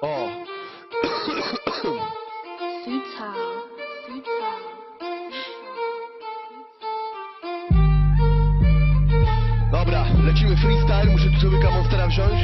O! Dobra, lecimy freestyle, muszę tu człowieka monstera wziąć.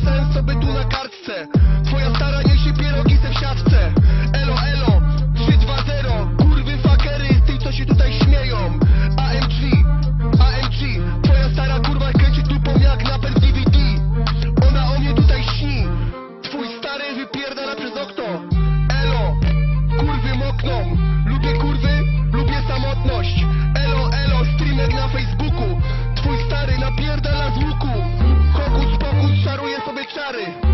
Plan napisałem sobie tu na kartce. Twoja stara niesie pierogi se w siatce. Elo, elo 3-2-0 Kurwy fakery z tych co się tutaj śmieją. AMG, AMG Twoja stara kurwa kręci dupą jak napęd DVD Ona o mnie tutaj śni. Twój stary wypierdala przez okno Daddy.